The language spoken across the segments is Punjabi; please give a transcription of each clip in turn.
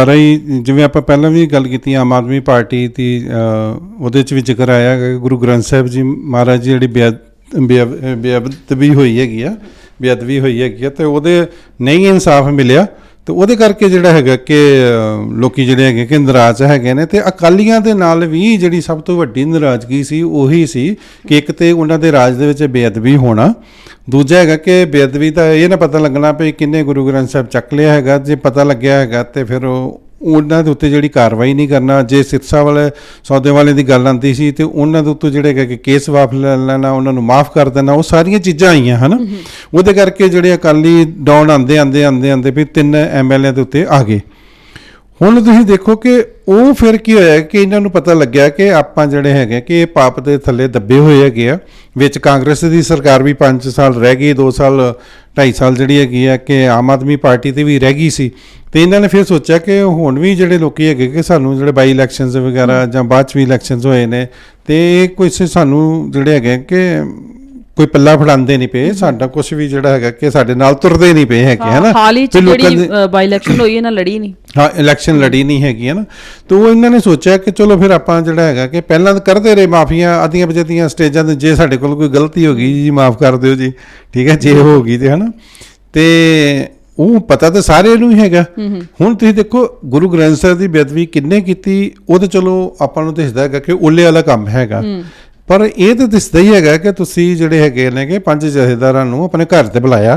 ਸਾਰਾ ਹੀ, ਜਿਵੇਂ ਆਪਾਂ ਪਹਿਲਾਂ ਵੀ ਗੱਲ ਕੀਤੀ, ਆਮ ਆਦਮੀ ਪਾਰਟੀ ਦੀ ਉਹਦੇ ਚ ਵੀ ਜ਼ਿਕਰ ਆਇਆ ਕਿ ਗੁਰੂ ਗ੍ਰੰਥ ਸਾਹਿਬ ਜੀ ਮਹਾਰਾਜ ਜੀ ਜਿਹੜੀ ਬੇਅਦ- ਬੇਅਦ- ਬੇਅਦਬੀ ਹੋਈ ਹੈਗੀ ਆ ਬੇਅਦਬੀ ਹੋਈ ਹੈਗੀ ਆ, ਤੇ ਉਹਦੇ ਨਹੀਂ ਇਨਸਾਫ ਮਿਲਿਆ। ਤੇ ਉਹਦੇ ਕਰਕੇ ਜਿਹੜਾ ਹੈਗਾ ਕਿ ਅ, ਲੋਕੀ ਜਿਹੜੇ ਹੈਗੇ ਕਿ ਨਾਰਾਜ਼ ਹੈਗੇ ਨੇ ਤੇ ਅਕਾਲੀਆਂ ਦੇ ਨਾਲ ਵੀ ਜਿਹੜੀ ਸਭ ਤੋਂ ਵੱਡੀ ਨਾਰਾਜ਼ਗੀ ਸੀ ਉਹੀ ਸੀ ਕਿ ਇੱਕ ਤੇ ਉਹਨਾਂ ਦੇ ਰਾਜ ਦੇ ਵਿੱਚ ਬੇਅਦਬੀ ਹੋਣਾ ਦੂਜਾ ਹੈਗਾ ਕਿ ਬੇਅਦਬੀ ਦਾ ਇਹ ਨਾ ਪਤਾ ਲੱਗਣਾ ਵੀ ਕਿੰਨੇ ਗੁਰੂ ਗ੍ਰੰਥ ਸਾਹਿਬ ਚੱਕ ਲਿਆ ਹੈਗਾ ਜੇ ਪਤਾ ਲੱਗਿਆ ਹੈਗਾ ਤੇ ਫਿਰ ਉਹ ਉਹਨਾਂ ਦੇ ਉੱਤੇ ਜਿਹੜੀ ਕਾਰਵਾਈ ਨਹੀਂ ਕਰਨਾ ਜੇ ਸਿਰਸਾ ਵਾਲੇ ਸੌਦੇ ਵਾਲੇ ਦੀ ਗੱਲ ਆਂਦੀ ਸੀ ਤੇ ਉਹਨਾਂ ਦੇ ਉੱਤੇ ਜਿਹੜੇ ਕਿ ਕੇਸ ਵਾਪਸ ਲੈ ਲੈਣਾ ਉਹਨਾਂ ਨੂੰ ਮਾਫ ਕਰ ਦੇਣਾ ਉਹ ਸਾਰੀਆਂ ਚੀਜ਼ਾਂ ਆਈਆਂ ਹਨਾ? ਉਹਦੇ ਕਰਕੇ ਜਿਹੜੇ ਅਕਾਲੀ ਡਾਊਨ ਆਂਦੇ ਆਂਦੇ ਆਂਦੇ ਆਂਦੇ ਵੀ ਤਿੰਨ ਐਮਐਲਏ ਦੇ ਉੱਤੇ ਆ ਗਏ। ਹੁਣ ਤੁਸੀਂ ਦੇਖੋ ਕਿ ਉਹ ਫਿਰ ਕੀ ਹੋਇਆ ਕਿ ਇਹਨਾਂ ਨੂੰ ਪਤਾ ਲੱਗਿਆ ਕਿ ਆਪਾਂ ਜਿਹੜੇ ਹੈਗੇ ਕਿ ਇਹ ਪਾਪ ਦੇ ਥੱਲੇ ਦੱਬੇ ਹੋਏ ਹੈਗੇ ਆ, ਵਿੱਚ ਕਾਂਗਰਸ ਦੀ ਸਰਕਾਰ ਵੀ 5 ਸਾਲ ਰਹਿ ਗਈ 2 ਸਾਲ 2.5 ਸਾਲ ਜਿਹੜੀ ਹੈਗੀ ਆ ਕਿ ਆਮ ਆਦਮੀ ਪਾਰਟੀ ਤੇ ਵੀ ਰਹਿ ਗਈ ਸੀ। ਤੇ ਇਹਨਾਂ ਨੇ ਫਿਰ ਸੋਚਿਆ ਕਿ ਹੁਣ ਵੀ ਜਿਹੜੇ ਲੋਕੀ ਹੈਗੇ ਕਿ ਸਾਨੂੰ ਜਿਹੜੇ ਬਾਈ ਇਲੈਕਸ਼ਨਸ ਵਗੈਰਾ ਜਾਂ ਬਾਅਦ ਚ ਵੀ ਇਲੈਕਸ਼ਨਸ ਹੋਏ ਨੇ, ਤੇ ਇਹ ਕੁਝ ਸਾਨੂੰ ਜਿਹੜੇ ਹੈਗੇ ਕਿ ਕੋਈ ਪੱਲਾ ਫੜਾਉਂਦੇ ਨਹੀਂ ਪਏ ਸਾਡਾ ਕੁਝ ਵੀ ਜਿਹੜਾ ਹੈਗਾ ਕਿ ਸਾਡੇ ਨਾਲ ਤੁਰਦੇ ਨਹੀਂ ਪਏ ਹੈਗੇ ਹਨਾ? ਹਾਲ ਹੀ ਜਿਹੜੀ ਬਾਈ ਇਲੈਕਸ਼ਨ ਹੋਈ ਇਹਨਾਂ ਲੜੀ ਨਹੀਂ। ਹਾਂ ਇਲੈਕਸ਼ਨ ਲੜੀ ਨਹੀਂ ਹੈਗੀ ਹੈ ਨਾ ਤੇ ਇਹਨਾਂ ਨੇ ਸੋਚਿਆ ਕਿ ਚਲੋ ਫਿਰ ਆਪਾਂ ਜਿਹੜਾ ਹੈਗਾ ਕਿ ਪਹਿਲਾਂ ਤਾਂ ਕਰਦੇ ਰਹੇ ਮਾਫੀਆਂ ਆਦੀਆਂ ਬਜਦੀਆਂ ਸਟੇਜਾਂ ਤੇ ਜੇ ਸਾਡੇ ਕੋਲ ਕੋਈ ਗਲਤੀ ਹੋ ਗਈ ਜੀ ਮਾਫ ਕਰ ਦਿਓ ਜੀ ਠੀਕ ਹੈ ਜੇ ਹੋ। ਗਈ ਤੇ ਹਨਾ? ਤੇ ਉਹ ਪਤਾ ਤਾਂ ਸਾਰੇ ਨੂੰ ਹੀ ਹੈਗਾ। ਹੁਣ ਤੁਸੀਂ ਦੇਖੋ ਗੁਰੂ ਗ੍ਰੰਥ ਸਾਹਿਬ ਦੀ ਬੇਅਦਬੀ ਕਿੰਨੇ ਕੀਤੀ ਉਹ ਤਾਂ ਚਲੋ ਆਪਾਂ ਨੂੰ ਦਿਸਦਾ ਹੈਗਾ ਕਿ ਓਲੇ ਵਾਲਾ ਕੰਮ ਹੈਗਾ। ਪਰ ਇਹ ਤਾਂ ਦਿਸਦਾ ਹੀ ਹੈਗਾ ਕਿ ਤੁਸੀਂ ਜਿਹੜੇ ਹੈਗੇ ਨੇ ਕਿ ਪੰਜ ਜਥੇਦਾਰਾਂ ਨੂੰ ਆਪਣੇ ਘਰ ਤੇ ਬੁਲਾਇਆ।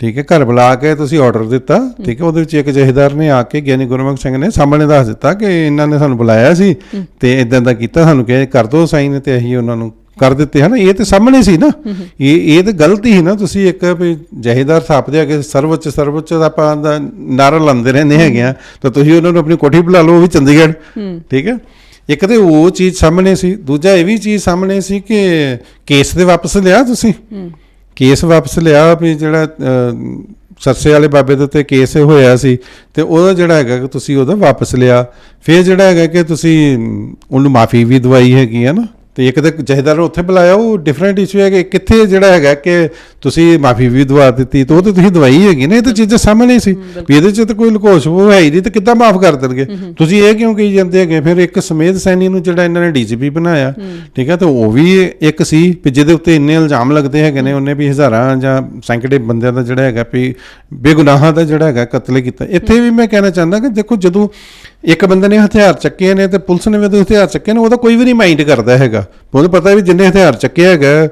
ਠੀਕ ਹੈ ਘਰ ਬੁਲਾ ਕੇ ਤੁਸੀਂ ਆਰਡਰ ਦਿੱਤਾ। ਠੀਕ ਹੈ ਉਹਦੇ ਵਿੱਚ ਇੱਕ ਜਥੇਦਾਰ ਨੇ ਆ ਕੇ ਗਿਆਨੀ ਗੁਰਮੁਖ ਸਿੰਘ ਨੇ ਸਾਹਮਣੇ ਦੱਸ ਦਿੱਤਾ ਕਿ ਇਹਨਾਂ ਨੇ ਸਾਨੂੰ ਬੁਲਾਇਆ ਸੀ ਤੇ ਇਦਾਂ ਦਾ ਕੀਤਾ ਸਾਨੂੰ ਕਿਹਾ ਕਰ ਦੋ ਸਾਈਨ ਤੇ ਅਸੀਂ ਉਹਨਾਂ ਨੂੰ ਕਰ ਦਿੱਤੇ। ਹਨ ਇਹ ਤੇ ਸਾਹਮਣੇ ਸੀ ਨਾ। ਇਹ ਇਹ ਤਾਂ ਗਲਤੀ ਸੀ ਨਾ ਤੁਸੀਂ ਇੱਕ ਵੀ ਜਹੇਦਾਰ ਥਾਪਦੇ ਅਗੇ ਸਰਵਉੱਚ ਸਰਵਉੱਚ ਦਾ ਆਪਾਂ ਦਾ ਨਾਰਾ ਲਾਉਂਦੇ ਰਹਿੰਦੇ ਹੈਗੇ ਆ। ਤਾਂ ਤੁਸੀਂ ਉਹਨਾਂ ਨੂੰ ਆਪਣੀ ਕੋਠੀ ਬੁਲਾ ਲਓ ਉਹ ਵੀ ਚੰਡੀਗੜ੍ਹ। ਠੀਕ ਹੈ ਇੱਕ ਤੇ ਉਹ ਚੀਜ਼ ਸਾਹਮਣੇ ਸੀ ਦੂਜਾ ਇਹ ਵੀ ਚੀਜ਼ ਸਾਹਮਣੇ ਸੀ ਕਿ ਕੇਸ ਦੇ ਵਾਪਸ ਲਿਆ ਤੁਸੀਂ? ਕੇਸ ਵਾਪਸ ਲਿਆ ਵੀ ਜਿਹੜਾ ਸਰਸੇ ਵਾਲੇ ਬਾਬੇ ਦੇ ਉੱਤੇ ਕੇਸ ਹੋਇਆ ਸੀ ਤੇ ਉਹਦਾ ਜਿਹੜਾ ਹੈਗਾ ਕਿ ਤੁਸੀਂ ਉਹਦਾ ਵਾਪਸ ਲਿਆ। ਫਿਰ ਜਿਹੜਾ ਹੈਗਾ ਕਿ ਤੁਸੀਂ ਉਹਨੂੰ ਮਾਫੀ ਵੀ ਦਵਾਈ ਹੈਗੀ ਹੈ ਨਾ। ਤੇ ਇੱਕ ਤੇ ਜਹੇਦਾਰ ਨੂੰ ਉੱਥੇ ਬੁਲਾਇਆ ਉਹ ਡਿਫਰੈਂਟ ਇਸ਼ੂ ਹੈ ਕਿ ਕਿੱਥੇ ਜਿਹੜਾ ਹੈਗਾ ਕਿ ਤੁਸੀਂ ਮਾਫੀ ਵੀ ਦਵਾ ਦਿੱਤੀ ਤੇ ਉਹ ਤੇ ਤੁਸੀਂ ਦਵਾਈ ਹੈਗੀ ਨਾ ਇਹ ਤਾਂ ਚੀਜ਼ਾਂ ਸਾਹਮਣੇ ਸੀ। ਵੀ ਇਹਦੇ ਚ ਤਾਂ ਕੋਈ ਲੁਕੋਸ਼ ਉਹ ਹੈ ਹੀ ਨਹੀਂ ਤੇ ਕਿੱਦਾਂ ਮਾਫ ਕਰ ਦੇਣਗੇ? ਤੁਸੀਂ ਇਹ ਕਿਉਂ ਕਹੀ ਜਾਂਦੇ ਹੈਗੇ? ਫਿਰ ਇੱਕ ਸਮੇਧ ਸੈਣੀ ਨੂੰ ਜਿਹੜਾ ਇਹਨਾਂ ਨੇ ਡੀਜੀਪੀ ਬਣਾਇਆ ਠੀਕ ਹੈ ਤੇ ਉਹ ਵੀ ਇੱਕ ਸੀ ਵੀ ਜਿਹਦੇ ਉੱਤੇ ਇੰਨੇ ਇਲਜ਼ਾਮ ਲੱਗਦੇ ਹੈਗੇ ਨੇ ਉਹਨੇ ਵੀ ਹਜ਼ਾਰਾਂ ਜਾਂ ਸੈਂਕੜੇ ਬੰਦਿਆਂ ਦਾ ਜਿਹੜਾ ਹੈਗਾ ਵੀ ਬੇਗੁਨਾਹਾਂ ਦਾ ਜਿਹੜਾ ਹੈਗਾ ਕਤਲ ਕੀਤਾ। ਇੱਥੇ ਵੀ ਮੈਂ ਕਹਿਣਾ ਚਾਹੁੰਦਾ ਕਿ ਦੇਖੋ ਜਦੋਂ ਇੱਕ ਬੰਦੇ ਨੇ ਹਥਿਆਰ ਚੱਕੇ ਨੇ ਤੇ ਪੁਲਿਸ ਨੇ ਵੀ ਉਹਦੇ ਹਥਿਆਰ ਚੱਕੇ ਨੇ ਉਹਦਾ ਕੋਈ ਵੀ ਨਹੀਂ ਮਾਈਂਡ ਕਰਦਾ ਹੈਗਾ। ਉਹਨੂੰ ਪਤਾ ਵੀ ਜਿੰਨੇ ਹਥਿਆਰ ਚੱਕੇ ਹੈਗਾ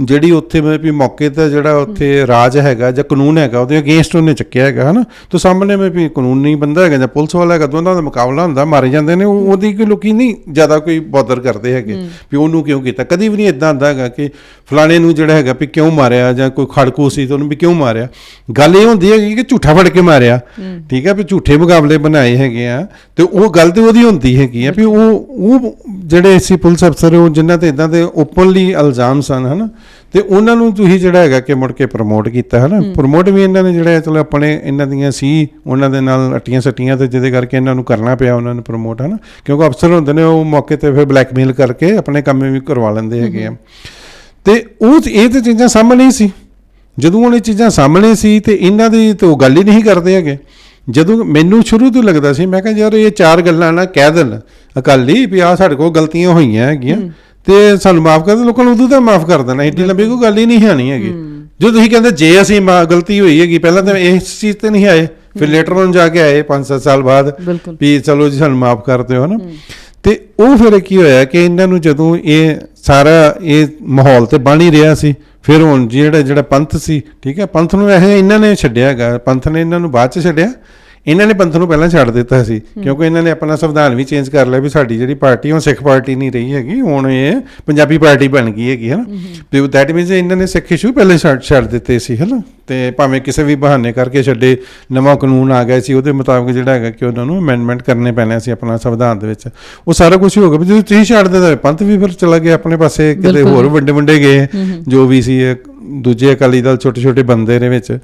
ਜਿਹੜੀ ਉੱਥੇ ਮੈਂ ਵੀ ਮੌਕੇ ਤੇ ਜਿਹੜਾ ਉੱਥੇ ਰਾਜ ਹੈਗਾ ਜਾਂ ਕਾਨੂੰਨ ਹੈਗਾ ਉਹਦੇ ਅਗੇਂਸਟ ਉਹਨੇ ਚੱਕਿਆ ਹੈਗਾ ਹਨਾ? ਤੇ ਸਾਹਮਣੇ ਮੈਂ ਵੀ ਕਾਨੂੰਨੀ ਬੰਦਾ ਹੈਗਾ ਜਾਂ ਪੁਲਿਸ ਵਾਲਾ ਹੈਗਾ ਦੋਨਾਂ ਦਾ ਮੁਕਾਬਲਾ ਹੁੰਦਾ ਮਾਰੇ ਜਾਂਦੇ ਨੇ ਉਹ- ਉਹਦੀ ਕੋਈ ਲੋਕੀ ਨਹੀਂ ਜ਼ਿਆਦਾ ਕੋਈ ਬੌਦਰ ਕਰਦੇ ਹੈਗੇ ਵੀ ਉਹਨੂੰ ਕਿਉਂ ਕੀਤਾ। ਕਦੀ ਵੀ ਨਹੀਂ ਇਦਾਂ ਹੁੰਦਾ ਹੈਗਾ ਕਿ ਫਲਾਣੇ ਨੂੰ ਜਿਹੜਾ ਹੈਗਾ ਵੀ ਕਿਉਂ ਮਾਰਿਆ ਜਾਂ ਕੋਈ ਖੜਕੂ ਸੀ ਤੇ ਉਹਨੂੰ ਵੀ ਕਿਉਂ ਮਾਰਿਆ। ਗੱਲ ਇਹ ਹੁੰਦੀ ਹੈਗੀ ਕਿ ਝੂਠਾ ਫੜ ਕੇ ਮਾਰਿਆ। ਠੀਕ ਹੈ ਵੀ ਝੂਠੇ ਮੁਕਾਬਲੇ ਬਣਾਏ ਹੈਗੇ ਆ ਤੇ ਉਹ ਗੱਲ ਤੇ ਉਹਦੀ ਹੁੰਦੀ ਹੈਗੀ ਆ ਵੀ ਉਹ ਉਹ ਜਿਹੜੇ ਸੀ ਪੁਲਿਸ ਅਫਸਰ ਉਹ ਜਿਨ੍ਹਾਂ ਤੇ ਇਦਾਂ ਦੇ ਓਪਨਲੀ ਇਲਜ਼ਾਮ ਸਨ ਹਨਾ? ਤੇ ਉਹਨਾਂ ਨੂੰ ਤੁਸੀਂ ਜਿਹੜਾ ਹੈਗਾ ਕਿ ਮੁੜ ਕੇ ਪ੍ਰਮੋਟ ਕੀਤਾ ਹਨਾ? ਪ੍ਰਮੋਟ ਵੀ ਇਹਨਾਂ ਨੇ ਜਿਹੜਾ ਹੈ ਚਲੋ ਆਪਣੇ ਇਹਨਾਂ ਦੀਆਂ ਸੀ ਉਹਨਾਂ ਦੇ ਨਾਲ ਅਟੀਆਂ ਸੱਟੀਆਂ ਤੇ ਜਿਹਦੇ ਕਰਕੇ ਇਹਨਾਂ ਨੂੰ ਕਰਨਾ ਪਿਆ ਉਹਨਾਂ ਨੂੰ ਪ੍ਰਮੋਟ ਹਨਾ? ਕਿਉਂਕਿ ਅਫਸਰ ਹੁੰਦੇ ਨੇ ਉਹ ਮੌਕੇ ਤੇ ਫਿਰ ਬਲੈਕਮੇਲ ਕਰਕੇ ਆਪਣੇ ਕੰਮ ਵੀ ਕਰਵਾ ਲੈਂਦੇ ਹੈਗੇ ਆ। ਤੇ ਉਹ ਇਹ ਤੇ ਚੀਜ਼ਾਂ ਸਾਹਮਣੇ ਹੀ ਸੀ। ਜਦੋਂ ਉਹ ਇਹ ਚੀਜ਼ਾਂ ਸਾਹਮਣੇ ਸੀ ਤੇ ਇਹਨਾਂ ਦੀ ਤਾਂ ਉਹ ਗੱਲ ਹੀ ਨਹੀਂ ਕਰਦੇ ਹੈਗੇ। ਜਦੋਂ ਮੈਨੂੰ ਸ਼ੁਰੂ ਤੋਂ ਲੱਗਦਾ ਸੀ ਮੈਂ ਕਿਹਾ ਯਾਰ ਇਹ ਚਾਰ ਗੱਲਾਂ ਨਾ ਕਹਿ ਦੇਣ। ਅਕਾਲੀ ਵੀ ਆ ਸਾਡੇ ਕੋਲ ਗਲਤੀਆਂ ਹੋਈਆਂ ਹੈਗੀਆਂ। ਤੇ ਸਾਨੂੰ ਮਾਫ ਕਰ ਦੇ ਲੋਕਾਂ ਨੂੰ ਉਦੋਂ ਤਾਂ ਮਾਫ ਕਰ ਦੇਣਾ ਏਡੀ ਲੰਬੀ ਕੋਈ ਗੱਲ ਹੀ ਨਹੀਂ ਆਣੀ ਹੈਗੀ। ਜੋ ਤੁਸੀਂ ਕਹਿੰਦੇ ਜੇ ਅਸੀਂ ਗਲਤੀ ਹੋਈ ਹੈਗੀ ਪਹਿਲਾਂ ਤਾਂ ਇਸ ਚੀਜ਼ ਤੇ ਨਹੀਂ ਆਏ ਫਿਰ ਲੇਟਰ ਔਨ ਜਾ ਕੇ ਆਏ 5-7 ਸਾਲ ਬਾਅਦ ਵੀ ਚਲੋ ਜੀ ਸਾਨੂੰ ਮਾਫ ਕਰ ਦਿਓ ਹਨਾ। ਤੇ ਉਹ ਫਿਰ ਕੀ ਹੋਇਆ ਕਿ ਇਹਨਾਂ ਨੂੰ ਜਦੋਂ ਇਹ ਸਾਰਾ ਇਹ ਮਾਹੌਲ ਤੇ ਬਣ ਹੀ ਰਿਹਾ ਸੀ ਫਿਰ ਹੁਣ ਜਿਹੜਾ ਜਿਹੜਾ ਪੰਥ ਸੀ ਠੀਕ ਹੈ ਪੰਥ ਨੂੰ ਇਹ ਇਹਨਾਂ ਨੇ ਛੱਡਿਆ ਹੈਗਾ ਪੰਥ ਨੇ ਇਹਨਾਂ ਨੂੰ ਬਾਅਦ ਚ ਛੱਡਿਆ। ਇਹਨਾਂ ਨੇ ਪੰਥ ਨੂੰ ਪਹਿਲਾਂ ਛੱਡ ਦਿੱਤਾ ਸੀ ਕਿਉਂਕਿ ਇਹਨਾਂ ਨੇ ਆਪਣਾ ਸੰਵਿਧਾਨ ਵੀ ਚੇਂਜ ਕਰ ਲਿਆ ਵੀ ਸਾਡੀ ਜਿਹੜੀ ਪਾਰਟੀ ਉਹ ਸਿੱਖ ਪਾਰਟੀ ਨਹੀਂ ਰਹੀ ਹੈਗੀ ਹੁਣ ਇਹ ਪੰਜਾਬੀ ਪਾਰਟੀ ਬਣ ਗਈ ਹੈਗੀ ਹਨਾ? ਤੇ ਦੈਟ ਮੀਨਸ ਇਹਨਾਂ ਨੇ ਸਿੱਖ ਇਸ਼ੂ ਪਹਿਲੇ ਛੱਡ ਦਿੱਤੇ ਸੀ ਹਨਾ? ਤੇ ਭਾਵੇਂ ਕਿਸੇ ਵੀ ਬਹਾਨੇ ਕਰਕੇ ਛੱਡੇ ਨਵਾਂ ਕਾਨੂੰਨ ਆ ਗਿਆ ਸੀ ਉਹਦੇ ਮੁਤਾਬਕ ਜਿਹੜਾ ਹੈਗਾ ਕਿ ਉਹਨਾਂ ਨੂੰ ਅਮੈਂਡਮੈਂਟ ਕਰਨੇ ਪੈਣੇ ਸੀ ਆਪਣਾ ਸੰਵਿਧਾਨ ਦੇ ਵਿੱਚ। ਉਹ ਸਾਰਾ ਕੁਝ ਹੋ ਗਿਆ ਵੀ ਜਦੋਂ ਤੁਸੀਂ ਛੱਡ ਦਿੱਤਾ ਪੰਥ ਵੀ ਫਿਰ ਚਲਾ ਗਿਆ ਆਪਣੇ ਪਾਸੇ ਕਿਤੇ। ਹੋਰ ਵੰਡੇ ਵੰਡੇ ਗਏ ਜੋ ਵੀ ਸੀ ਦੂਜੇ ਅਕਾਲੀ ਦਲ ਛੋਟੇ ਛੋਟੇ ਬੰਦੇ ਦੇ ਵਿੱਚ।